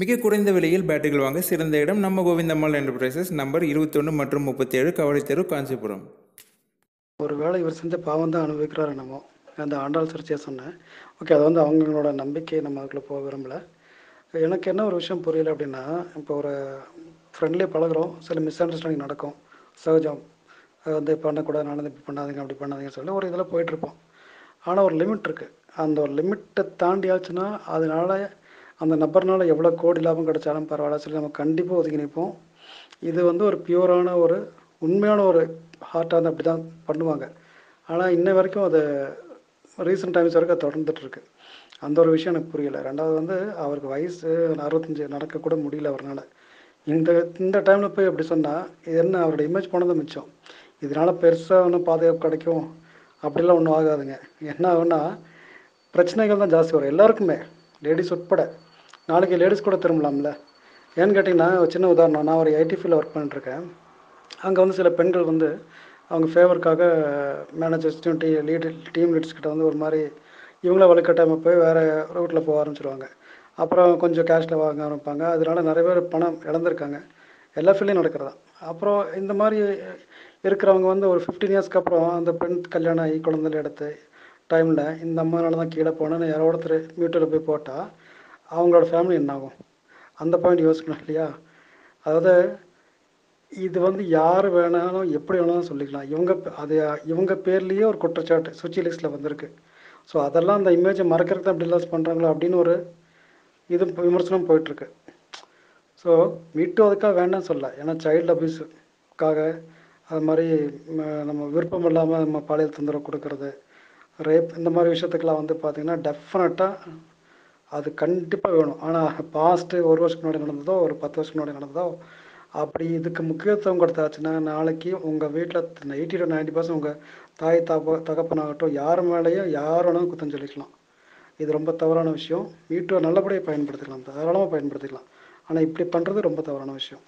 மிக குறைந்த விலையில் பேட்டுகள் வாங்க சிறந்த இடம் நம்ம கோவிந்தம்மாள் என்டர்பிரைசஸ் நம்பர் இருபத்தொன்று மற்றும் முப்பத்தேழு கவலை தெரு காஞ்சிபுரம். ஒரு வேளை இவர் செஞ்ச பாவம் தான் அனுபவிக்கிறார் என்னமோ? அந்த ஆண்டாள் சர்ச்சையை சொன்னேன். ஓகே அது வந்து அவங்களோட நம்பிக்கை நம்ம அதுக்குள்ளே போக விரும்பலை. எனக்கு என்ன ஒரு விஷயம் புரியல அப்படின்னா இப்போ ஒரு ஃப்ரெண்ட்லியாக பழகுறோம் சில மிஸ் அண்டர்ஸ்டாண்டிங் நடக்கும். சகஜம். வந்து பண்ணக்கூடாது நடந்து இப்படி பண்ணாதீங்க அப்படி பண்ணாதீங்கன்னு சொல்லி ஒரு இதில் போயிட்டுருப்போம் ஆனால் ஒரு லிமிட் இருக்குது அந்த ஒரு லிமிட்டை தாண்டியாச்சுன்னா அதனால அந்த நபர்னால் எவ்வளோ கோடி லாபம் கிடைச்சாலும் பரவாயில்ல. சொல்லி நம்ம கண்டிப்பாக ஒதுக்கி நிற்போம் இது வந்து ஒரு பியூரான ஒரு உண்மையான ஒரு ஹார்ட்டாக வந்து அப்படி தான் பண்ணுவாங்க. ஆனால் இன்ன வரைக்கும் அது ரீசெண்ட் டைம்ஸ் வரைக்கும் அது தொடர்ந்துட்டு அந்த ஒரு விஷயம் எனக்கு புரியல. ரெண்டாவது வந்து அவருக்கு வயசு அறுபத்தஞ்சு நடக்கக்கூட முடியல அவரால் இந்த இந்த டைமில் போய் அப்படி சொன்னால் இது என்ன அவரோட இமேஜ் போனது மிச்சம். இதனால் பெருசாக ஒன்றும் பாதுகாப்பு கிடைக்கும். அப்படிலாம் ஒன்றும் ஆகாதுங்க. என்ன ஆகுன்னா பிரச்சனைகள் தான் ஜாஸ்தி வரும். எல்லாருக்குமே லேடிஸ் உட்பட. நாளைக்கு லேடிஸ் கூட திரும்பலாம்ல. ஏன்னு கேட்டிங்கன்னா ஒரு சின்ன உதாரணம். நான் ஒரு ஐடி ஃபீல்டில் ஒர்க் பண்ணிட்டுருக்கேன். அங்கே வந்து சில பெண்கள் வந்து அவங்க ஃபேவருக்காக managers T lead team leads கிட்ட வந்து ஒரு மாதிரி இவங்கள வலுக்கட்டாமல் போய் வேறு ரூட்டில் போக ஆரம்பிச்சிருவாங்க. அப்புறம் கொஞ்சம் கேஷில் வாங்க ஆரம்பிப்பாங்க. அதனால நிறைய பேர் பணம் இழந்திருக்காங்க. எல்லா ஃபீல்டையும் நடக்கிறதா? அப்புறம் இந்த மாதிரி இருக்கிறவங்க வந்து ஒரு ஃபிஃப்டீன் இயர்ஸ்க்கு அப்புறம் அந்த பெண் கல்யாணம் ஆகி குழந்தைல எடுத்து டைமில் இந்த அம்மானால தான் கீழே போனேன்னு யாரோ ஒருத்தர் மியூட்டில் போய் போட்டால் அவங்களோட ஃபேமிலி என்ன ஆகும் அந்த பாயிண்ட் யோசிக்கணும் இல்லையா? அதாவது இது வந்து யார் வேணாலும் எப்படி வேணாலும் சொல்லிக்கலாம். இவங்க அது இவங்க பேர்லேயே ஒரு குற்றச்சாட்டு சுச்சி லிஸ்ட்டில் வந்திருக்கு. ஸோ அதெல்லாம் அந்த இமேஜை மறக்கிறதுக்கு அப்படி லாஸ் பண்ணுறாங்களோ அப்படின்னு ஒரு இது விமர்சனம் போயிட்டுருக்கு. ஸோ மீட்டு அதுக்காக வேண்டாம்னு சொல்ல ஏன்னா சைல்டு அபியூஸுக்காக அது மாதிரி நம்ம விருப்பம் இல்லாமல் நம்ம பாலியல் தொந்தரவு கொடுக்கறது ரேப் இந்த மாதிரி விஷயத்துக்கெல்லாம் வந்து பார்த்திங்கன்னா டெஃபினட்டாக அது கண்டிப்பாக வேணும். ஆனால் பாஸ்ட்டு ஒரு வருஷத்துக்கு முன்னாடி நடந்ததோ ஒரு பத்து வருஷத்துக்கு முன்னாடி நடந்ததோ அப்படி இதுக்கு முக்கியத்துவம் கொடுத்தாச்சுன்னா நாளைக்கு உங்கள் வீட்டில் எயிட்டி டு நைன்டி பர்சன்ட் உங்கள் தாய் தாப்ப தகப்பனாகட்டும் யார் மேலேயும் யார் வேணாலும் குத்தம் சொல்லிக்கலாம். இது ரொம்ப தவறான விஷயம். வீட்டை நல்லபடியாக பயன்படுத்திக்கலாம். தாராளமாக பயன்படுத்திக்கலாம். ஆனால் இப்படி பண்ணுறது ரொம்ப தவறான விஷயம்.